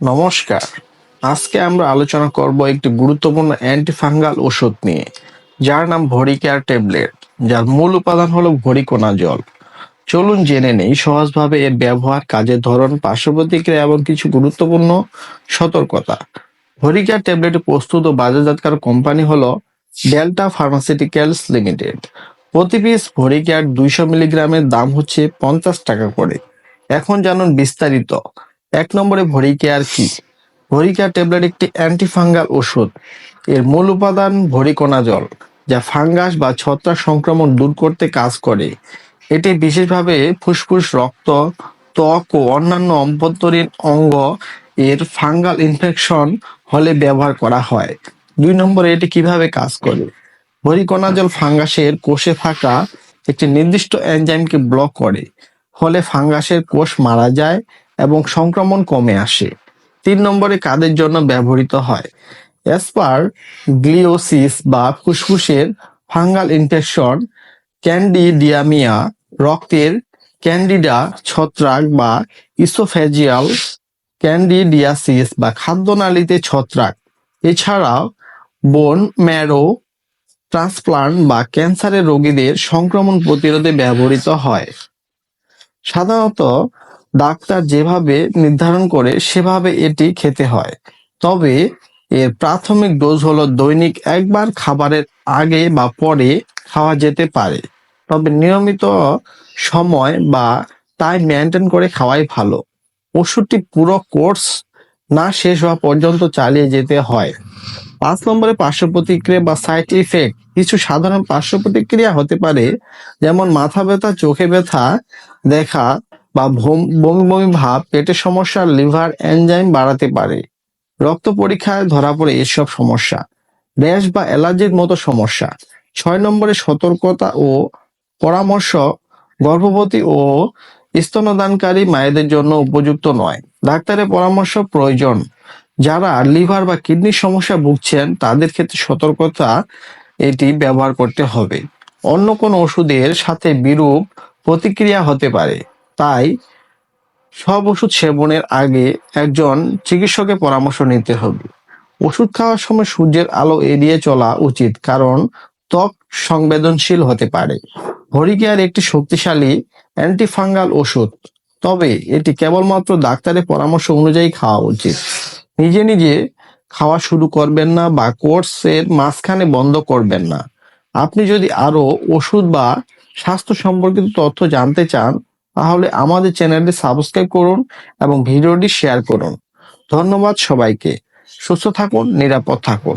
নমস্কার। আজকে আমরা আলোচনা করব একটি গুরুত্বপূর্ণ অ্যান্টিফাঙ্গাল ওষুধ নিয়ে, যার নাম ভরিকেয়ার ট্যাবলেট, যার মূল উপাদান হলো ভরিকোনা জল। চলুন জেনে নেই সহজভাবে এর ব্যবহার কাজের ধরন পার্শ্ব প্রতিক্রিয়া এবং কিছু গুরুত্বপূর্ণ সতর্কতা। ভরিকেয়ার ট্যাবলেট প্রস্তুত ও বাজারজাতকার কোম্পানি হলো ডেল্টা ফার্মাসিউটিক্যালস লিমিটেড। প্রতি পিস ভরিকেয়ার দুইশো মিলিগ্রামের দাম হচ্ছে পঞ্চাশ টাকা করে। এখন জানুন বিস্তারিত। এক নম্বরে ভরিকেয়ার কি? ভরিকেয়ার ট্যাবলেট একটি অ্যান্টিফাঙ্গাল ওষুধ। এর মূল উপাদান ভরিকোনা জল, যা ফাঙ্গাস বা ছত্রাক সংক্রমণ দূর করতে কাজ করে। এটি বিশেষভাবে ফুসফুস, রক্ত, ত্বক ও অন্যান্য অভ্যন্তরীণ অঙ্গ এর ফাঙ্গাল ইনফেকশন হলে ব্যবহার করা হয়। দুই নম্বরে এটি কীভাবে কাজ করে? ভরিকোনা জল ফাঙ্গাসের কোষে থাকা একটি নির্দিষ্ট এনজাইমকে ব্লক করে। ফলে ফাঙ্গাসের কোষ মারা যায় এবং সংক্রমণ কমে আসে। তিন নম্বরে কাদের জন্য ব্যবহৃত হয়? অ্যাসপার গ্লিওসিস বা ফুসফুসের ফাঙ্গাল ইনফেকশন, ক্যান্ডিডিয়ামিয়া রক্তের ক্যান্ডিডা ছত্রাক বা ইসোফেজিয়াল ক্যান্ডিডিয়াসিস বা খাদ্যনালীতে ছত্রাক। এছাড়াও বোন ম্যারো ট্রান্সপ্লান্ট বা ক্যান্সারের রোগীদের সংক্রমণ প্রতিরোধে ব্যবহৃত হয়। সাধারণত ডাক্তার যেভাবে নির্ধারণ করে সেভাবে এটি খেতে হয়। তবে এর প্রাথমিক ডোজ হলো দৈনিক একবার খাবারের আগে বা পরে খাওয়া যেতে পারে। তবে নিয়মিত সময় বা তাই মেনটেন করে খাওয়াই ভালো। ওষুধটি পুরো কোর্স না শেষ হওয়া পর্যন্ত চালিয়ে যেতে হয়। পাঁচ নম্বরে পার্শ্ব প্রতিক্রিয়া বা সাইড ইফেক্ট কিছু সাধারণ পার্শ্ব প্রতিক্রিয়া হতে পারে, যেমন মাথা ব্যথা, চোখে ব্যথা, দেখা বা বমি বমি ভাব, পেটের সমস্যা, লিভার এনজাইম বাড়াতে পারে। রক্ত পরীক্ষায় ধরা পড়ে এসব সমস্যা। র্যাশ বা অ্যালার্জির মতো সমস্যা। ছয় নম্বরে সতর্কতা ও পরামর্শ গর্ভবতী ও স্তনদানকারী মায়েদের জন্য উপযুক্ত নয়। ডাক্তারের পরামর্শ প্রয়োজন। যারা লিভার বা কিডনির সমস্যা ভুগছেন, তাদের ক্ষেত্রে সতর্কতা এটি ব্যবহার করতে হবে। অন্য কোনো ওষুধের সাথে বিরূপ প্রতিক্রিয়া হতে পারে। তাই সব ওষুধ সেবনের আগে একজন চিকিৎসকের পরামর্শ নিতে হবে। ওষুধ খাওয়ার সময় সূর্যের আলো এড়িয়ে চলা উচিত, কারণ ত্বক সংবেদনশীল হতে পারে। হরিকেয়ার একটি শক্তিশালী অ্যান্টিফাঙ্গাল ওষুধ, তবে এটি কেবলমাত্র ডাক্তারের পরামর্শ অনুযায়ী খাওয়া উচিত। নিজে নিজে খাওয়া শুরু করবেন না বা কোর্সের মাঝখানে বন্ধ করবেন না। আপনি যদি আরও ওষুধ বা স্বাস্থ্য সম্পর্কিত তথ্য জানতে চান, তাহলে আমাদের চ্যানেলটি সাবস্ক্রাইব করুন এবং ভিডিওটি শেয়ার করুন। ধন্যবাদ সবাইকে। সুস্থ থাকুন, নিরাপদ থাকুন।